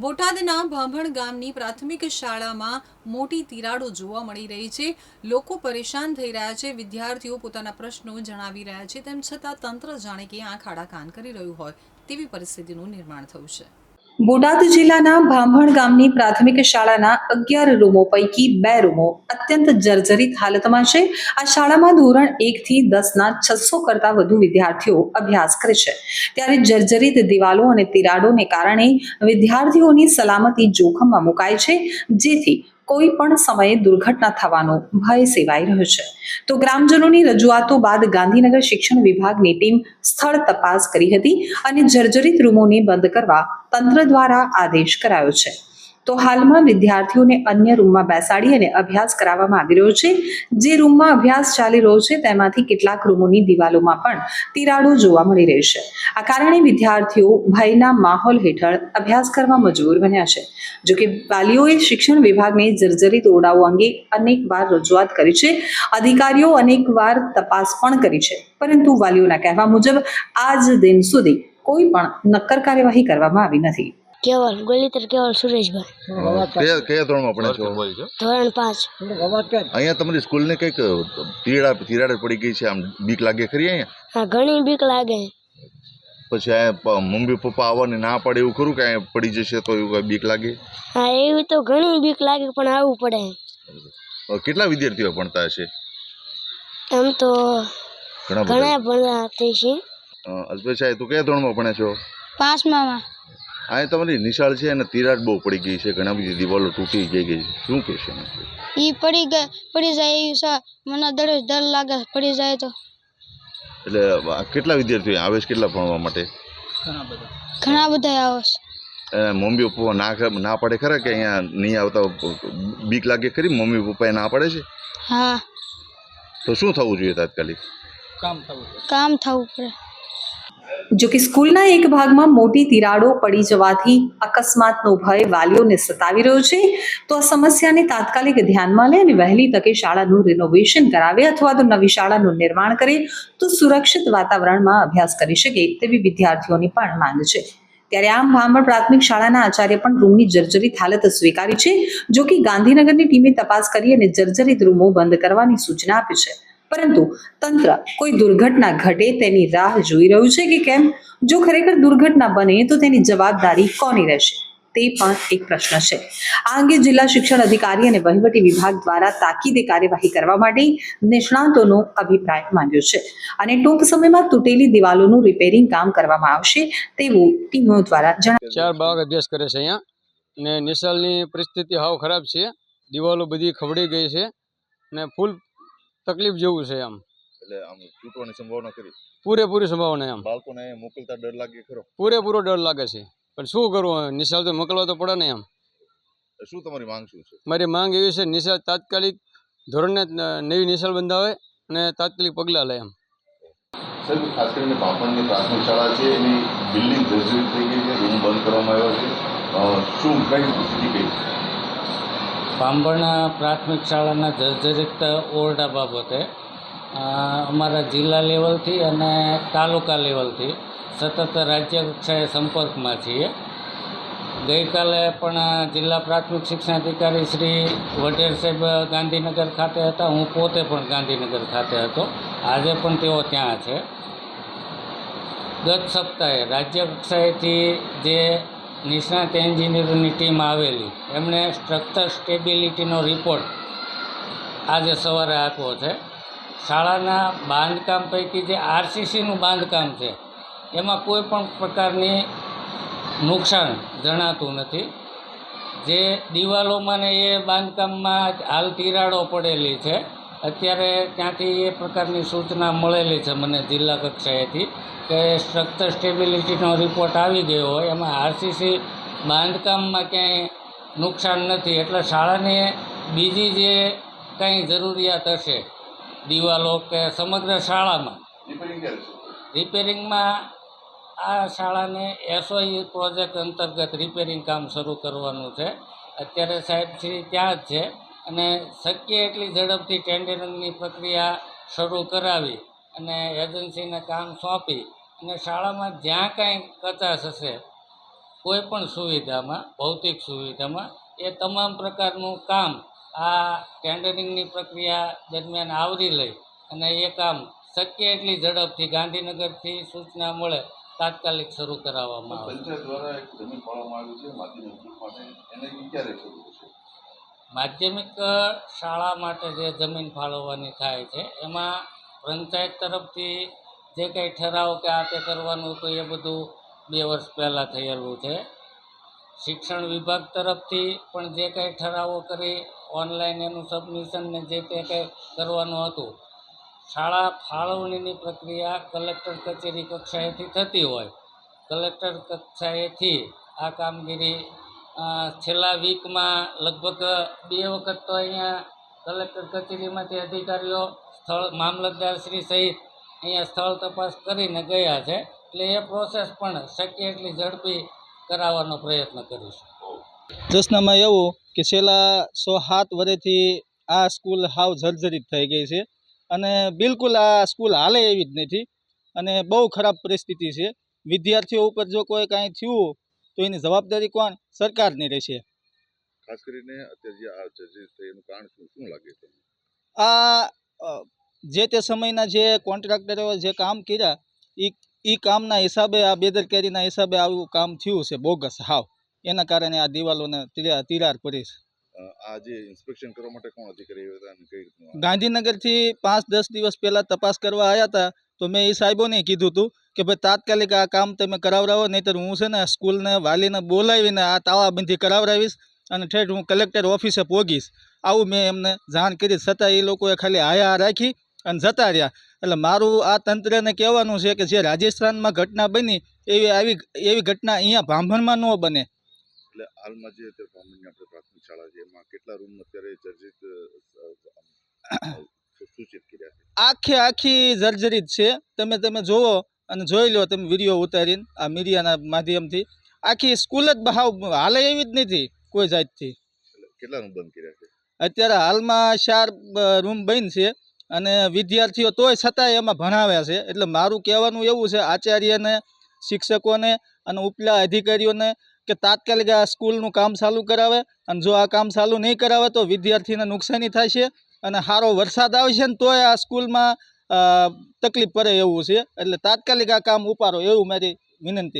બોટાદના ભાંભણ ગામની પ્રાથમિક શાળામાં મોટી તિરાડો જોવા મળી રહી છે. લોકો પરેશાન થઈ રહ્યા છે. વિદ્યાર્થીઓ પોતાના પ્રશ્નો જણાવી રહ્યા છે. તેમ છતાં તંત્ર જાણે કે આંખ આડા કાન કરી રહ્યું હોય તેવી પરિસ્થિતિનું નિર્માણ થયું છે. બોટાદ જિલ્લાના ભાંભણ ગામની પ્રાથમિક શાળાના અગિયાર રૂમો પૈકી બે રૂમો અત્યંત જર્જરિત હાલતમાં છે. આ શાળામાં ધોરણ એક થી દસના છસો કરતા વધુ વિદ્યાર્થીઓ અભ્યાસ કરે છે. ત્યારે જર્જરિત દિવાલો અને તિરાડોને કારણે વિદ્યાર્થીઓની સલામતી જોખમમાં મુકાય છે. જેથી કોઈ પણ સમયે દુર્ઘટના થવાનો ભય સેવાઈ રહ્યો છે. તો ગ્રામજનોની રજૂઆતો બાદ ગાંધીનગર શિક્ષણ વિભાગની ટીમ સ્થળ તપાસ કરી હતી અને જર્જરિત રૂમોને બંધ કરવા તંત્ર દ્વારા આદેશ કરાયો છે. તો હાલમાં વિદ્યાર્થીઓને અન્ય રૂમમાં બેસાડી અને અભ્યાસ કરાવવામાં આવી રહ્યો છે. જે રૂમમાં અભ્યાસ ચાલી રહ્યો છે, તેમાંથી કેટલાક રૂમોની દિવાલોમાં પણ તિરાડો જોવા મળી રહી છે. આ કારણે વિદ્યાર્થીઓ ભયના માહોલ હેઠળ અભ્યાસ કરવા મજબૂર બન્યા છે. જોકે વાલીઓએ શિક્ષણ વિભાગને જર્જરિત ઓરડાઓ અંગે અનેક વાર રજૂઆત કરી છે. અધિકારીઓ અનેક વાર તપાસ પણ કરી છે. પરંતુ વાલીઓના કહેવા મુજબ, આજ દિન સુધી કોઈ પણ નક્કર કાર્યવાહી કરવામાં આવી નથી. કેવલ ગોલીતર કેવલ સુરેશભાઈ કયા કયા ધોરણમાં ભણે છો? ધોરણ પાંચ. અહીંયા તમારી સ્કૂલને કંઈક તિરાડ તિરાડ પડી ગઈ છે આમ બીક લાગે ખરી અહીંયા? હા ઘણી બીક લાગે. પછી અહીંયા મમ્મી પપ્પા આવવાની ના પડે એવું ખરું કે અહીંયા પડી જશે તો એવું કાંઈ બીક લાગે? હા એવી તો ઘણી બીક લાગે પણ આવવું પડે. કેટલા વિદ્યાર્થીઓ ભણતા હશે? એમ તો ઘણા ભણતા છે. અલ્પેશ તું કયા ધોરણમાં ભણે છો? પાંચમાં અહીંયા તમારી નિશાળ છે અને તિરાડ બહુ પડી ગઈ છે. ઘણા બધી દિવાલો તૂટી ગઈ ગઈ છે. શું કહેશે? છે એ પડી ગઈ પડી જાય એવી સા મને દરરોજ ડર લાગે પડી જાય તો. એટલે કેટલા વિદ્યાર્થીઓ આવે છે? કેટલા ભણવા માટે? ઘણા બધા. આવે છે. મમ્મી પપ્પા ના ના પડે ખરા કે અહીંયા નહીં આવતા બીક લાગે ખરી? મમ્મી પપ્પાએ ના પડે છે? હા. તો શું થવું જોઈએ તાત્કાલિક? કામ થવું પડે. જો કે સ્કૂલના એક ભાગમાં મોટી તિરાડો પડી જવાથી અકસ્માતનો ભય વાલીઓને સતાવી રહ્યો છે. તો આ સમસ્યાને તાત્કાલિક ધ્યાનમાં લે અને વહેલી તકે શાળાનું રિનોવેશન કરાવે અથવા તો નવી શાળાનું નિર્માણ કરે તો સુરક્ષિત વાતાવરણમાં અભ્યાસ કરી શકે તેવી વિદ્યાર્થીઓની પણ માંગ છે. ત્યારે આમ ભાંભણ પ્રાથમિક શાળાના આચાર્ય પણ રૂમની જર્જરિત હાલત સ્વીકારી છે, જો કે ગાંધીનગરની ટીમે તપાસ કરી અને જર્જરિત રૂમો બંધ કરવાની સૂચના આપી છે. પરંતુ તંત્ર કોઈ દુર્ઘટના ઘટે તેની રાહ જોઈ રહ્યું છે કે કેમ? જો ખરેખર દુર્ઘટના બને તો તેની જવાબદારી કોની રહેશે? તે પણ એક પ્રશ્ન છે. આ અંગે જિલ્લા શિક્ષણ અધિકારી અને વહીવટી વિભાગ દ્વારા તાકીદે કાર્યવાહી કરવા માટે નિષ્ણાતોનો અભિપ્રાય માંગ્યો છે અને ટૂંક સમયમાં તૂટેલી દિવાલોનું રિપેરિંગ કામ કરવામાં આવશે તેવું ટીમો દ્વારા જણાવ્યું ચાર બાળક અભ્યાસ કરે છે અહીંયા ને નિશાળની પરિસ્થિતિ હાવ ખરાબ છે. દિવાલો બધી ખવડી ગઈ છે ને ફૂલ તકલીફ જેવું છે આમ એટલે આમ તૂટવાની સંભાવના કરી. પૂરેપૂરી સંભાવના આમ બાળકોને મોકલતા ડર લાગે ખરો? પૂરેપૂરો ડર લાગે છે. પણ શું કરવું? નિશાળ તો મોકલવા તો પડે ને એમ. શું તમારી માંગ શું છે? મારી માંગ એવી છે નિશાળ તાત્કાલિક ધોરણે નવી નિશાળ બંધાવે અને તાત્કાલિક પગલાં લે એમ. સર ખાસ કરીને પાપણની પ્રાથમિક શાળા છે એની બિલ્ડિંગ જર્જરિત થઈ ગઈ છે રૂમ બંધ કરવામાં આવ્યો છે. શું કઈ સ્થિતિ કઈ પાંભણના પ્રાથમિક શાળાના જર્જરિત ઓરડા બાબતે અમારા જિલ્લા લેવલથી અને તાલુકા લેવલથી સતત રાજ્ય કક્ષાએ સંપર્કમાં છીએ. ગઈકાલે પણ જિલ્લા પ્રાથમિક શિક્ષણાધિકારી શ્રી વઢેર સાહેબ ગાંધીનગર ખાતે હતા. હું પોતે પણ ગાંધીનગર ખાતે હતો. આજે પણ તેઓ ત્યાં છે. ગત સપ્તાહે રાજ્ય કક્ષાએથી જે નિષ્ણાત એન્જિનિયરોની ટીમ આવેલી. એમણે સ્ટ્રક્ચર સ્ટેબિલિટીનો રિપોર્ટ આજે સવારે આપ્યો છે. શાળાના બાંધકામ પૈકી જે આરસીસીનું બાંધકામ છે, એમાં કોઈ પણ પ્રકારની નુકસાન જણાતું નથી. જે દિવાલોમાં ને એ બાંધકામમાં હાલ તિરાડો પડેલી છે. અત્યારે ત્યાંથી એ પ્રકારની સૂચના મળેલી છે મને જિલ્લા કક્ષાએથી કે સ્ટ્રક્ચર સ્ટેબિલિટીનો રિપોર્ટ આવી ગયો હોય. એમાં આરસીસી બાંધકામમાં ક્યાંય નુકસાન નથી. એટલે શાળાને બીજી જે કંઈ જરૂરિયાત હશે દિવાલો કે સમગ્ર શાળામાં રિપેરિંગમાં આ શાળાને એસઓઈ પ્રોજેક્ટ અંતર્ગત રિપેરિંગ કામ શરૂ કરવાનું છે. અત્યારે સાહેબ શ્રી ત્યાં જ છે. અને શક્ય એટલી ઝડપથી ટેન્ડરિંગની પ્રક્રિયા શરૂ કરાવી અને એજન્સીને કામ સોંપી અને શાળામાં જ્યાં કાંઈ કચાશ હશે કોઈ પણ સુવિધામાં ભૌતિક સુવિધામાં એ તમામ પ્રકારનું કામ આ ટેન્ડરિંગની પ્રક્રિયા દરમિયાન આવરી લઈ અને એ કામ શક્ય એટલી ઝડપથી ગાંધીનગરથી સૂચના મળે તાત્કાલિક શરૂ કરાવવામાં આવે પંચાયત દ્વારા એક જમીન ફાળવવામાં આવી છે સ્કૂલ માટે. એને ક્યારે શરૂ માધ્યમિક શાળા માટે જે જમીન ફાળવવાની થાય છે, એમાં પંચાયત તરફથી જે કંઈ ઠરાવ કે આ તે કરવાનું હતું એ બધું બે વર્ષ પહેલાં થયેલું છે. શિક્ષણ વિભાગ તરફથી પણ જે કંઈ ઠરાવો કરી, ઓનલાઈન એનું સબમિશન ને જે તે કંઈ કરવાનું હતું, શાળા ફાળવણીની પ્રક્રિયા કલેક્ટર કચેરી કક્ષાએથી થતી હોય. કલેક્ટર કક્ષાએથી આ કામગીરી છેલ્લા વીકમાં લગભગ બે વખત તો અહીંયા કલેક્ટર કચેરીમાંથી અધિકારીઓ સ્થળ, મામલતદાર શ્રી સહિત અહીંયા સ્થળ તપાસ કરીને ગયા છે. એટલે એ પ્રોસેસ પણ શક્ય એટલી ઝડપી કરાવવાનો પ્રયત્ન કરીશું. પ્રશ્નમાં એવું કે છેલ્લા સો સાત વર્ષથી આ સ્કૂલ હાવ જર્જરિત થઈ ગઈ છે અને બિલકુલ આ સ્કૂલ હાલે એવી જ નથી અને બહુ ખરાબ પરિસ્થિતિ છે. વિદ્યાર્થીઓ ઉપર જો કોઈ કાંઈ થયું તો એની જવાબદારી કોણ? સરકારની રહેશે. ખાસ કરીને અત્યારે જે આ જર્જરિત થઈ એનું કારણ શું? શું લાગે છે? આ જે તે સમયના જે કોન્ટ્રાક્ટરો જે કામ કર્યા એ એ કામના હિસાબે આ બેદરકારીના હિસાબે આવું કામ થયું છે બોગસ હાવ. એના કારણે આ દિવાલોને તિરા- તિરાડ પડી છે. અ, આ જે ઇન્સ્પેક્શન કરવા માટે કોણ અધિકારી હતા અને કઈ રીતનું ગાંધીનગરથી પાંચ દસ દિવસ પહેલાં તપાસ કરવા આવ્યા હતા તો મેં એ સાહેબોને કીધું હતું કે ભાઈ તાત્કાલિક આ કામ તમે કરાવડાવો નહીંતર હું છે ને સ્કૂલને વાલીને બોલાવીને આ તાળાબંધી કરાવડાવીશ અને ઠેઠ હું કલેક્ટર ઓફિસે પોગીશ. આવું મેં એમને જાણ કરી છતાં એ લોકોએ ખાલી આયા રાખી અને જતા રહ્યા. એટલે મારું આ તંત્રને કહેવાનું છે કે જે રાજસ્થાનમાં ઘટના બની એવી આવી એવી ઘટના અહીંયા બ્રાહ્મણમાં ન બને. એટલે હાલમાં જે બ્રાહ્મણની આપણે પ્રાથમિક શાળા છે એમાં કેટલા રૂમ અત્યારે અ, સૂચિત કર્યા છે? આખે આખી જર્જરિત છે. તમે તમે જોવો અને જોઈ લો તમે વીડિયો ઉતારીને આ મીડિયાના માધ્યમથી. આખી સ્કૂલ જ બહાવ હાલે એવી જ નથી કોઈ જાતથી. એટલે કેટલા રૂમ બંધ કર્યા છે? અત્યારે હાલમાં ચાર રૂમ બંધ છે અને વિદ્યાર્થીઓ તોય છતાંય એમાં ભણાવ્યા છે. એટલે મારું કહેવાનું એવું છે આચાર્યને શિક્ષકોને અને ઉપલા અધિકારીઓને કે તાત્કાલિક આ સ્કૂલનું કામ ચાલુ કરાવે અને જો આ કામ ચાલુ નહીં કરાવે તો વિદ્યાર્થીને નુકસાની થાય છે અને સારો વરસાદ આવશે ને તોય આ સ્કૂલમાં તકલીફ પડે એવું છે. એટલે તાત્કાલિક આ કામ ઉપાડો એવું મારી વિનંતી